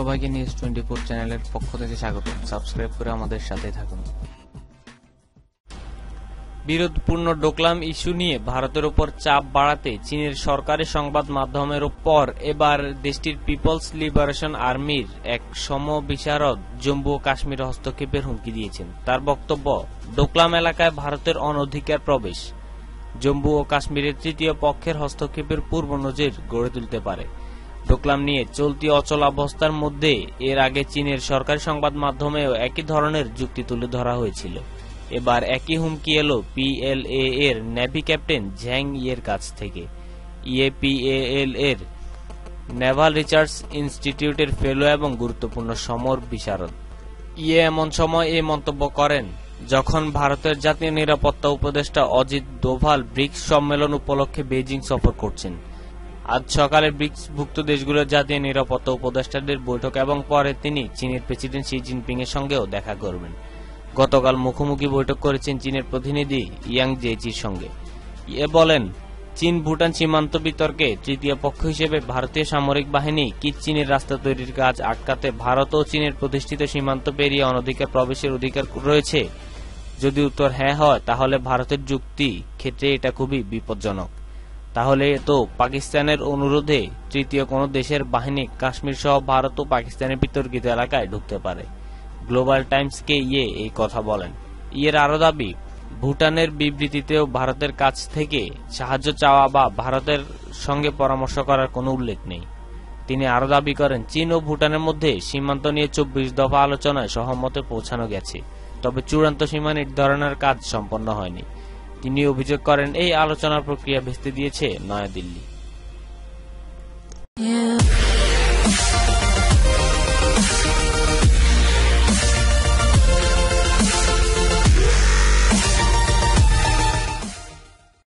সবাইকে news twenty four চ্যানেলের পক্ষ থেকে স্বাগত। সাবস্ক্রাইব করে আমাদের সাথে থাকুন। বিরোধপূর্ণ ডোকলাম ইস্যু নিয়ে ভারতের উপর চাপ বাড়াতে চীনের সরকারি সংবাদ মাধ্যমের উপর এবার দেশটির পিপলস লিবারেশন আর্মির এক সম বিশারদ জম্মু ও কাশ্মীর হস্তক্ষেপের হুমকি দিয়েছেন। তার বক্তব্য, ডোকলাম এলাকায় ভারতের অনধিকার প্রবেশ। জম্মু ও কাশ্মীরের তৃতীয় পক্ষের হস্তক্ষেপের পূর্ব নজির গড়ে তুলতে পারে। ডোকলাম নিয়ে চলতি অচল অবস্থার মধ্যে এর আগে চীনের সরকারি সংবাদ মাধ্যমেও একই ধরনের যুক্তি তুলে ধরা হয়েছিল। এবার একই হুমকি এলো পিএলএ এর নেভি ক্যাপ্টেন ঝ্যাং ইয়ের কাছ থেকে। ইএপিএল এর নেভাল রিসার্চ ইনস্টিটিউটের ফেলো এবং গুরুত্বপূর্ণ সমর বিশারদ। ইয়ে এমন সময় এই মন্তব্য করেন, যখন ভারতের জাতীয় নিরাপত্তা উপদেষ্টা অজিত দোভাল ব্রিক্স সম্মেলন উপলক্ষে বেজিং সফর করছেন আজ সকালে ব্রিক্সভুক্ত দেশগুলোর জাতীয় নিরাপত্তা উপদেষ্টাদের বৈঠক এবং পরে তিনি চীনের প্রেসিডেন্ট শি জিনপিং এর সঙ্গেও দেখা করবেন। গতকাল মুখোমুখি বৈঠক করেছেন চীনের প্রতিনিধি ইয়াং জেচির সঙ্গে। এ বলেন, চীন ভুটান সীমান্ত বিতর্কে তৃতীয় পক্ষ হিসেবে ভারতীয় সামরিক বাহিনী কি চীনের রাস্তা তৈরির কাজ আটকাতে ভারত ও চীনের প্রতিষ্ঠিত সীমান্ত পেরিয়ে অনধিকার প্রবেশের অধিকার রয়েছে? যদি উত্তর হ্যাঁ হয়, তাহলে ভারতের যুক্তি ক্ষেত্রে এটা খুবই বিপজ্জনক। তাহলে তো পাকিস্তানের অনুরোধে তৃতীয় কোনো দেশের বাহিনী কাশ্মীর সহ ভারত ও পাকিস্তানের বিতর্কিত এলাকায় ঢুকতে পারে। গ্লোবাল টাইমসকে ইয়ে এই কথা বলেন। ইয়ের আরও দাবি, ভুটানের বিবৃতিতেও ভারতের কাছ থেকে সাহায্য চাওয়া বা ভারতের সঙ্গে পরামর্শ করার কোনো উল্লেখ নেই। তিনি আরও দাবি করেন, চীন ও ভুটানের মধ্যে সীমান্ত নিয়ে চব্বিশ দফা আলোচনায় সহমতে পৌঁছানো গেছে, তবে চূড়ান্ত সীমা নির্ধারণের কাজ সম্পন্ন হয়নি। তিনি অভিযোগ করেন এই আলোচনার প্রক্রিয়া ভেস্তে দিয়েছে নয়াদিল্লি।